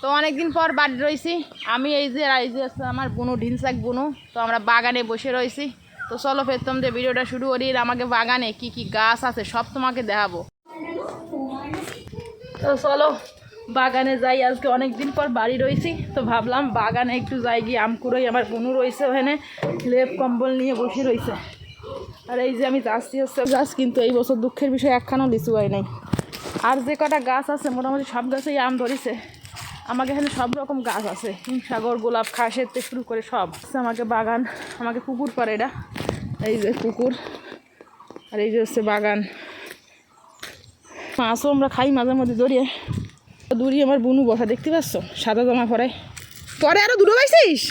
তো অনেকদিন পর বাড়ি রয়েছি। আমি এই যে এই যে আমার বুনু ঢিনসাক বুনু। তো আমরা বাগানে বসে রয়েছি। তো চলো ফের তোমাদের ভিডিওটা শুরু করি আমাকে বাগানে কি কি গাছ আছে সব তোমাকে দেখাবো। তো চলো বাগানে যাই, আজকে অনেক দিন পর বাড়ি রয়েছি। তো ভাবলাম বাগানে একটু যাই গিয়ে আমকুড়োই আমার বুনু রয়েছে ওখানে, লেপ, কম্বল নিয়ে বসে রয়েছে। আর এই যে আমি যাচ্ছি হচ্ছে, গাছ কিন্তু এই বছর দুঃখের বিষয়ে একখানাও লিচু হয় নাই। আর যে কটা গাছ আছে, মোটামুটি সব গাছেই আম ধরেছে। আমাকে এখানে সব রকম গাছ আছে। সাগর গোলাপ, খাসের থেকে শুরু করে সব আমাকে বাগান। আমাকে পুকুর পরে এটা। এই যে পুকুর। আর এই যে হচ্ছে বাগান। মাছও আমরা খাই মাঝে মধ্যে দড়িয়ে। দড়ি আমার বুনু বসা, দেখতে পাচ্ছ? সাদা জামা পরে পরে আরও দুটো পাইছিস?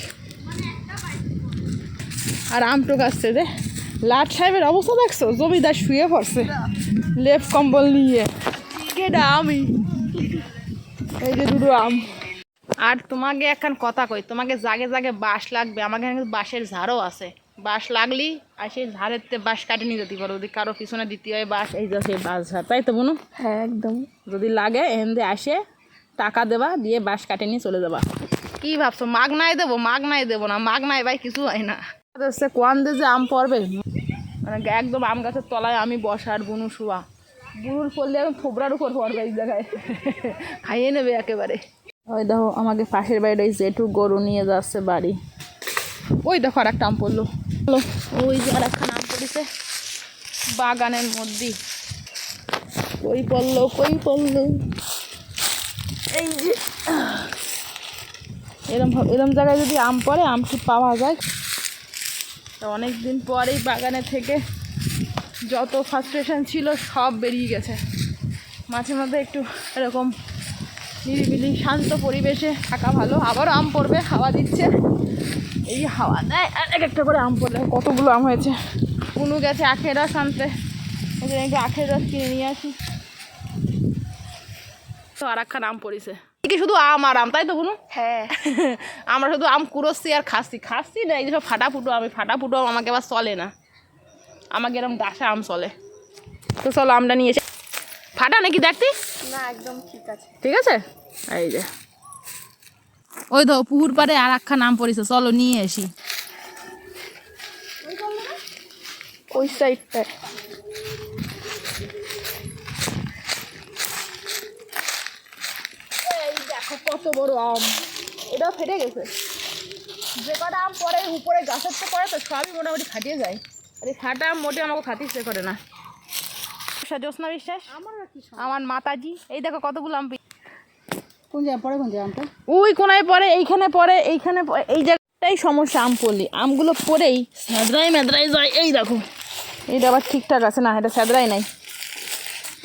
আর আমটো গাছছে রে লাট সাহেবের অবস্থা দেখছ? জমিদার শুয়ে পড়ছে। লেপ কম্বল নিয়ে। কেডা আমি? এই যে দুটো আম। আর তোমাকে এখন কথা কই তোমাকে জাগে জাগে বাঁশ লাগবে আমাকে এখানে বাঁশের ঝাড়ও আছে। বাঁশ লাগলি আর সেই ঝাড়ের তে বাঁশ কাটে নিয়ে যেতে পারো যদি কারও পিছনে দিতে হয় বাঁশ এই যে সেই বাঁশ ঝাড় তাই তো বোনো? হ্যাঁ একদম। যদি লাগে এখান দিয়ে আসে টাকা দেবা দিয়ে বাঁশ কাটে নিয়ে চলে যাবা। কি ভাবছ মাগ নাই দেবো মাগ নাই দেবো না মাগ নাই ভাই কিছু হয় না। হচ্ছে কোয়ান দিয়ে যে আম পড়বে? মানে একদম আম গাছের তলায় আমি বসার বুনু শুয়া। বুনুর পড়লে এখন থোবরার উপর পড়বে এই জায়গায়। খাইয়ে নেবে একেবারে। ওই দেখো আমাকে পাশের বাড়ির ওই জেঠু গরু নিয়ে যাচ্ছে বাড়ি। ওই দেখো আর একটা আম পড়ল। ওই যে আর একটা আম পড়েছে বাগানের মধ্যেই কই পড়ল কই পড়ল? এই যে। এরম এরম জায়গায় যদি আম পড়ে আম কি পাওয়া যায়। তো অনেক দিন পরেই বাগানে থেকে যত ফ্রাস্ট্রেশন ছিল সব বেরিয়ে গেছে। মাঝে মাঝে একটু এরকম নিরিবিলি শান্ত পরিবেশে থাকা ভালো। আবারও আম পড়বে হাওয়া দিচ্ছে। এই হাওয়া দেয় আর এক একটা করে আম পড়লে। কতগুলো আম হয়েছে? কুনু গেছে আখের রস আনতে। ওই জন্য একটু আখের রস কিনে নিয়ে আসি? তো আর একখান আম পড়েছে। কি শুধু আম আর আম তাই তো বুনু হ্যাঁ। আমরা শুধু আম কুড়োচ্ছি আর খাচ্ছি খাচ্ছি না এই যে সব ফাটা ফুটো আমি ফাটা ফুটো আমাকে আবার চলে না। আমাকে এরকম ডাসা আম চলে। তো চলো আমটা নিয়ে এসে ফাটা নাকি দেখতি? না একদম ঠিক আছে। ঠিক আছে? এই যে। ওই তো পুকুর পাড়ে আর একখান আম পড়েছে চলো নিয়ে আসি। ওই সাইডটা। এই দেখো কত বড় আম। এটাও ফেটে গেছে। যে কটা আম পরে উপরে গাছের তো পরে তো সবই মোটামুটি ফাটিয়ে যায়। আর ফাটা আম মোটে আমাকে খাতে ইচ্ছে করে না। জ্যোৎস্না বিশ্বাস? আমার মাতাজি। এই দেখো কতগুলো আম কোন জায়গা পরে কোন জায়গা আমটা? ওই কোনায় পরে এইখানে পরে এইখানে এই জায়গাটাই সমস্যা আম পড়লি। আমগুলো পরেই স্যাঁদরাই ম্যাদরাই যায়। এই দেখো। এইটা আবার ঠিকঠাক আছে না এটা স্যাঁদরাই নাই।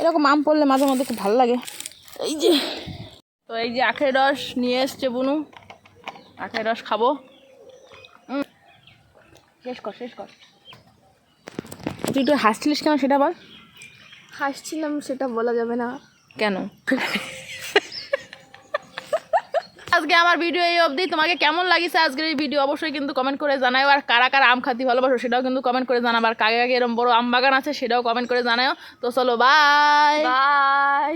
এরকম আম পড়লে মাঝে মধ্যে খুব ভালো লাগে। এই যে। তো এই যে আখের রস নিয়ে এসছে বুনু। আখের রস খাব। শেষ কর শেষ কর। তুই একটু হাসছিলিস কেন সেটা বল। হাসছিলাম সেটা বলা যাবে না। কেন? আজকে আমার ভিডিও এই অবধি। তোমাকে কেমন লাগিছে আজকের এই ভিডিও অবশ্যই কিন্তু কমেন্ট করে জানাও আর কারা কারা আম খাতি ভালোবাসো সেটাও কিন্তু কমেন্ট করে জানাব। আর কাকে কাকে এরম বড় আম বাগান আছে সেটাও কমেন্ট করে জানাও তো চলো বাই বাই